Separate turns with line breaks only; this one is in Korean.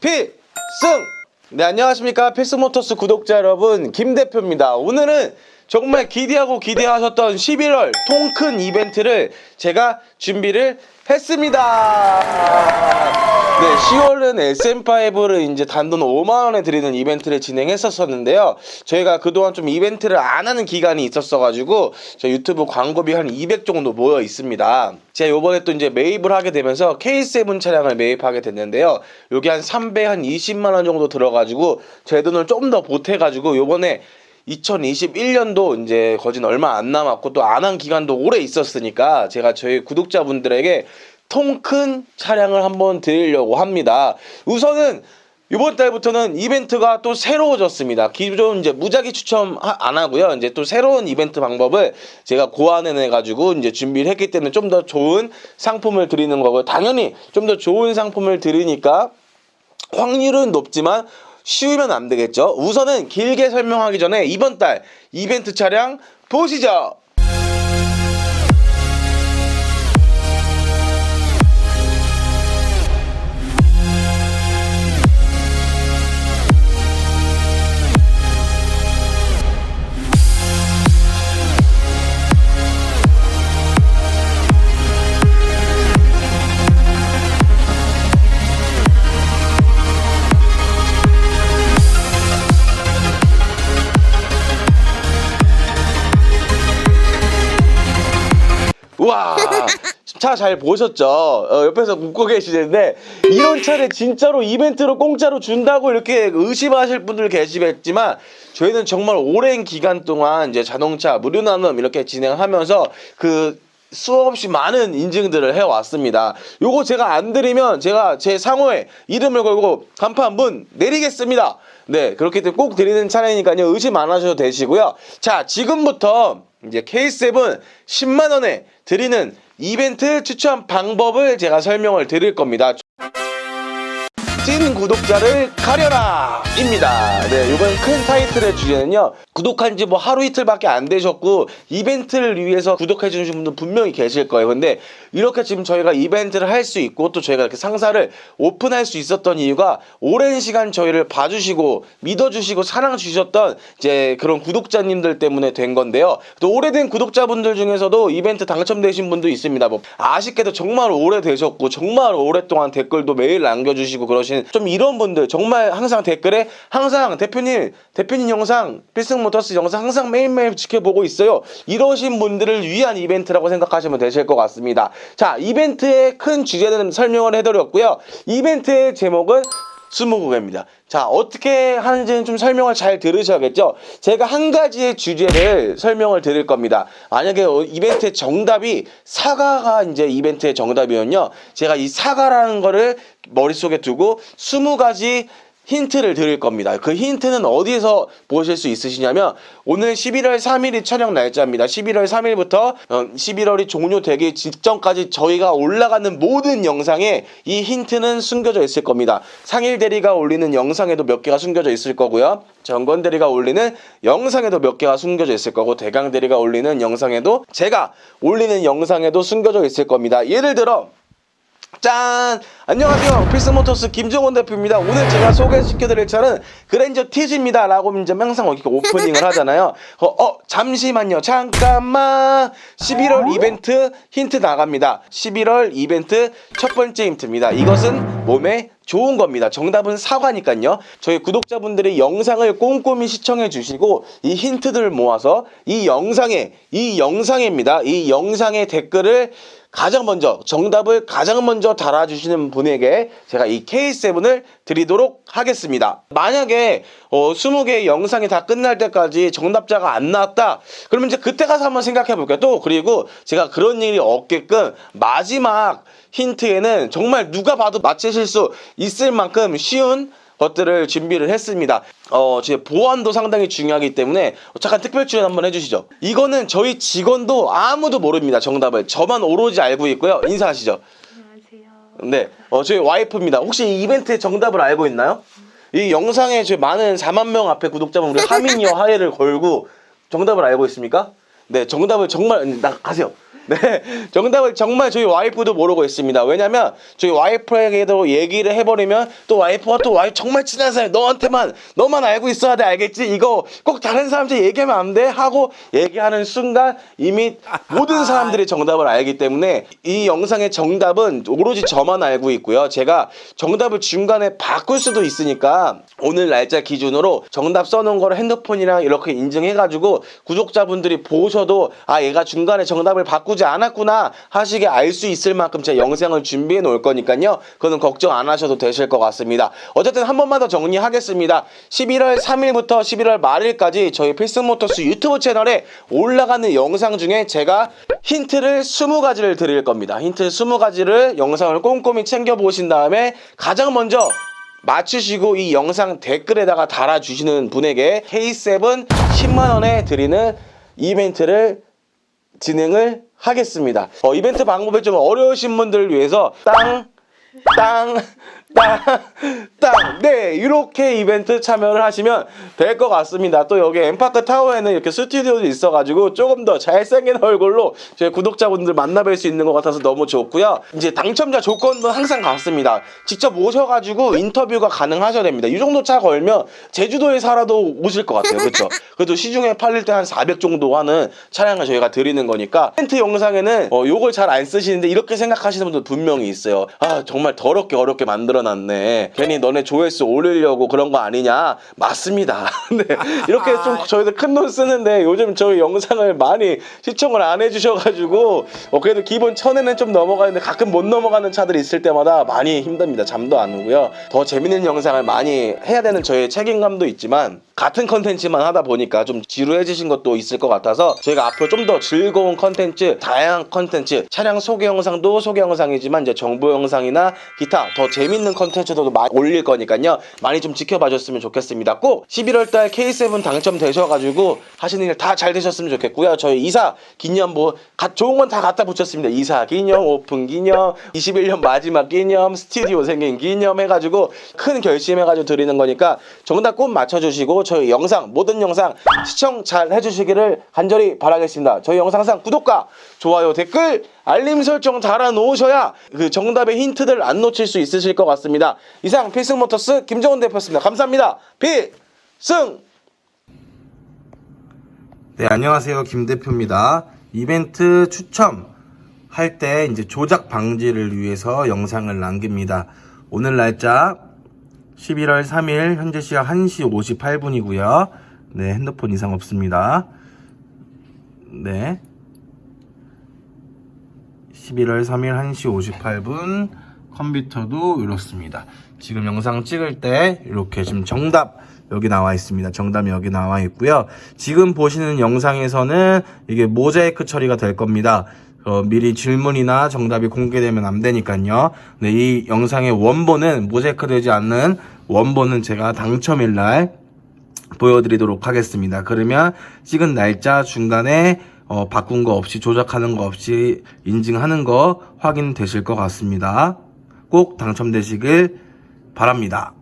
필승! 네, 안녕하십니까. 필승모터스 구독자 여러분, 김 대표입니다. 오늘은 정말 기대하고 기대하셨던 11월 통큰 이벤트를 제가 준비를 했습니다. 네, 10월은 SM5를 이제 단돈 5만원에 드리는 이벤트를 진행했었었는데요. 저희가 그동안 좀 이벤트를 안 하는 기간이 있었어가지고, 저 유튜브 광고비 한 200 정도 모여 있습니다. 제가 요번에 또 이제 매입을 하게 되면서 K7 차량을 매입하게 됐는데요. 요게 한 3배 한 20만원 정도 들어가지고, 제 돈을 좀 더 보태가지고, 요번에 2021년도 이제 거진 얼마 안 남았고 또 안 한 기간도 오래 있었으니까 제가 저희 구독자분들에게 통 큰 차량을 한번 드리려고 합니다. 우선은 이번 달부터는 이벤트가 또 새로워졌습니다. 기존 이제 무작위 추첨 하- 안 하고요. 이제 또 새로운 이벤트 방법을 제가 고안해 가지고 이제 준비를 했기 때문에 좀 더 좋은 상품을 드리는 거고요. 당연히 좀 더 좋은 상품을 드리니까 확률은 높지만 쉬우면 안 되겠죠. 우선은 길게 설명하기 전에 이번 달 이벤트 차량 보시죠. 우와 차 잘 보셨죠? 어, 옆에서 웃고 계시는데 이런 차를 진짜로 이벤트로 공짜로 준다고 이렇게 의심하실 분들 계시겠지만 저희는 정말 오랜 기간 동안 이제 자동차 무료 나눔 이렇게 진행하면서 그 수없이 많은 인증들을 해왔습니다. 요거 제가 안 드리면 제가 제 상호에 이름을 걸고 간판 문 내리겠습니다. 네, 그렇기 때문에 꼭 드리는 차량이니까요. 의심 안 하셔도 되시고요. 자, 지금부터 이제 K7 10만 원에 드리는 이벤트 추천 방법을 제가 설명을 드릴 겁니다. 찐 구독자를 가려라! 입니다. 네, 이번 큰 타이틀의 주제는요, 구독한 지 뭐 하루 이틀밖에 안 되셨고, 이벤트를 위해서 구독해 주신 분들 분명히 계실 거예요. 근데 이렇게 지금 저희가 이벤트를 할 수 있고, 또 저희가 이렇게 상사를 오픈할 수 있었던 이유가 오랜 시간 저희를 봐주시고, 믿어주시고, 사랑주셨던 이제 그런 구독자님들 때문에 된 건데요. 또 오래된 구독자분들 중에서도 이벤트 당첨되신 분도 있습니다. 뭐, 아쉽게도 정말 오래되셨고, 정말 오랫동안 댓글도 매일 남겨주시고 그러 신 좀 이런 분들 정말 항상 댓글에 항상 대표님 대표님 영상 필승모터스 영상 항상 매일매일 지켜보고 있어요. 이러신 분들을 위한 이벤트라고 생각하시면 되실 것 같습니다. 자 이벤트의 큰 주제는 설명을 해드렸고요. 이벤트의 제목은 스무고개입니다. 자, 어떻게 하는지는 좀 설명을 잘 들으셔야겠죠? 제가 한 가지의 주제를 설명을 드릴 겁니다. 만약에 어, 이벤트의 정답이 사과가 이제 이벤트의 정답이면요. 제가 이 사과라는 거를 머릿속에 두고 20가지 힌트를 드릴 겁니다. 그 힌트는 어디에서 보실 수 있으시냐면 오늘 11월 3일이 촬영 날짜입니다. 11월 3일부터 11월이 종료되기 직전까지 저희가 올라가는 모든 영상에 이 힌트는 숨겨져 있을 겁니다. 상일 대리가 올리는 영상에도 몇 개가 숨겨져 있을 거고요. 정건 대리가 올리는 영상에도 몇 개가 숨겨져 있을 거고 대강 대리가 올리는 영상에도 제가 올리는 영상에도 숨겨져 있을 겁니다. 예를 들어 짠! 안녕하세요. 필승모터스 김정원 대표입니다. 오늘 제가 소개시켜드릴 차는 그랜저 티즈입니다. 라고 이제 항상 이렇게 오프닝을 하잖아요. 어, 어, 잠시만요. 잠깐만. 11월 이벤트 힌트 나갑니다. 11월 이벤트 첫 번째 힌트입니다. 이것은 몸에 좋은 겁니다. 정답은 사과니까요. 저희 구독자분들이 영상을 꼼꼼히 시청해 주시고 이 힌트들을 모아서 이 영상에 이 영상입니다. 이 영상의 댓글을 가장 먼저 정답을 가장 먼저 달아주시는 분에게 제가 이 K7을 드리도록 하겠습니다. 만약에 어, 20개의 영상이 다 끝날 때까지 정답자가 안 나왔다. 그러면 이제 그때 가서 한번 생각해 볼게요. 또 그리고 제가 그런 일이 없게끔 마지막 힌트에는 정말 누가 봐도 맞히실 수 있을 만큼 쉬운 것들을 준비를 했습니다. 어, 제 보안도 상당히 중요하기 때문에 잠깐 특별 출연 한번 해주시죠. 이거는 저희 직원도 아무도 모릅니다. 정답을 저만 오로지 알고 있고요. 인사하시죠.
안녕하세요.
네, 어, 저희 와이프입니다. 혹시 이 이벤트의 정답을 알고 있나요? 이 영상에 저희 많은 4만 명 앞에 구독자분 우리 하민이와 하예를 걸고 정답을 알고 있습니까? 네, 정답을 정말 나 가세요. 네, 정답을 정말 저희 와이프도 모르고 있습니다. 왜냐면 저희 와이프에게도 얘기를 해버리면 또 와이프가 또 와이프 정말 친한 사람 너한테만 너만 알고 있어야 돼 알겠지? 이거 꼭 다른 사람한테 얘기하면 안 돼 하고 얘기하는 순간 이미 모든 사람들이 정답을 알기 때문에 이 영상의 정답은 오로지 저만 알고 있고요. 제가 정답을 중간에 바꿀 수도 있으니까 오늘 날짜 기준으로 정답 써놓은 거를 핸드폰이랑 이렇게 인증해가지고 구독자분들이 보셔도 아 얘가 중간에 정답을 바꾸 지 않았구나 하시게 알 수 있을 만큼 제가 영상을 준비해 놓을 거니까요. 그거는 걱정 안 하셔도 되실 것 같습니다. 어쨌든 한 번만 더 정리하겠습니다. 11월 3일부터 11월 말일까지 저희 필승모터스 유튜브 채널에 올라가는 영상 중에 제가 힌트를 20가지를 드릴 겁니다. 힌트 20가지를 영상을 꼼꼼히 챙겨보신 다음에 가장 먼저 맞추시고 이 영상 댓글에다가 달아주시는 분에게 K7 10만원에 드리는 이벤트를 진행을 하겠습니다. 어, 이벤트 방법이 좀 어려우신 분들을 위해서 땅, 땅, 땅, 땅. 네, 이렇게 이벤트 참여를 하시면 될 것 같습니다. 또 여기 엠파크 타워에는 이렇게 스튜디오도 있어가지고 조금 더 잘생긴 얼굴로 저희 구독자분들 만나뵐 수 있는 것 같아서 너무 좋고요. 이제 당첨자 조건도 항상 같습니다. 직접 오셔가지고 인터뷰가 가능하셔야 됩니다. 이 정도 차 걸면 제주도에 살아도 오실 것 같아요. 그렇죠? 그래도 시중에 팔릴 때 한 400 정도 하는 차량을 저희가 드리는 거니까 멘트 영상에는 어, 요걸 잘 안 쓰시는데 이렇게 생각하시는 분들 분명히 있어요. 아 정말 더럽게 어렵게 만들어 놨네. 괜히 너네 조회수 올리려고 그런 거 아니냐? 맞습니다. 네, 이렇게 좀 저희들 큰 돈 쓰는데 요즘 저희 영상을 많이 시청을 안 해주셔가지고 어, 그래도 기본 천에는 좀 넘어가는데 가끔 못 넘어가는 차들이 있을 때마다 많이 힘듭니다. 잠도 안 오고요. 더 재밌는 영상을 많이 해야 되는 저의 책임감도 있지만 같은 컨텐츠만 하다 보니까 좀 지루해지신 것도 있을 것 같아서 저희가 앞으로 좀 더 즐거운 컨텐츠, 다양한 컨텐츠, 차량 소개 영상도 소개 영상이지만 이제 정보 영상이나 기타 더 재밌는 컨텐츠도 많이 올릴 거니까요. 많이 좀 지켜봐 줬으면 좋겠습니다. 꼭 11월달 K7 당첨되셔가지고 하시는 일 다 잘 되셨으면 좋겠고요. 저희 이사 기념부 가- 좋은 건 다 갖다 붙였습니다. 이사 기념, 오픈 기념, 21년 마지막 기념, 스튜디오 생긴 기념 해가지고 큰 결심해가지고 드리는 거니까 정답 꼭 맞춰주시고 저희 영상 모든 영상 시청 잘 해주시기를 간절히 바라겠습니다. 저희 영상상 구독과 좋아요, 댓글, 알림 설정 달아 놓으셔야 그 정답의 힌트들 안 놓칠 수 있으실 것 같습니다. 이상 필승모터스 김정은 대표였습니다. 감사합니다. 필승! 네, 안녕하세요. 김 대표입니다. 이벤트 추첨 할때 이제 조작 방지를 위해서 영상을 남깁니다. 오늘 날짜 11월 3일 현재 시각 1시 58분이고요. 네, 핸드폰 이상 없습니다. 네. 11월 3일 1시 58분 컴퓨터도 이렇습니다. 지금 영상 찍을 때 이렇게 지금 정답 여기 나와 있습니다. 정답이 여기 나와 있고요. 지금 보시는 영상에서는 이게 모자이크 처리가 될 겁니다. 어, 미리 질문이나 정답이 공개되면 안 되니까요. 네, 이 영상의 원본은 모자이크 되지 않는 원본은 제가 당첨일 날 보여드리도록 하겠습니다. 그러면 찍은 날짜 중간에 어, 바꾼 거 없이 조작하는 거 없이 인증하는 거 확인되실 것 같습니다. 꼭 당첨되시길 바랍니다.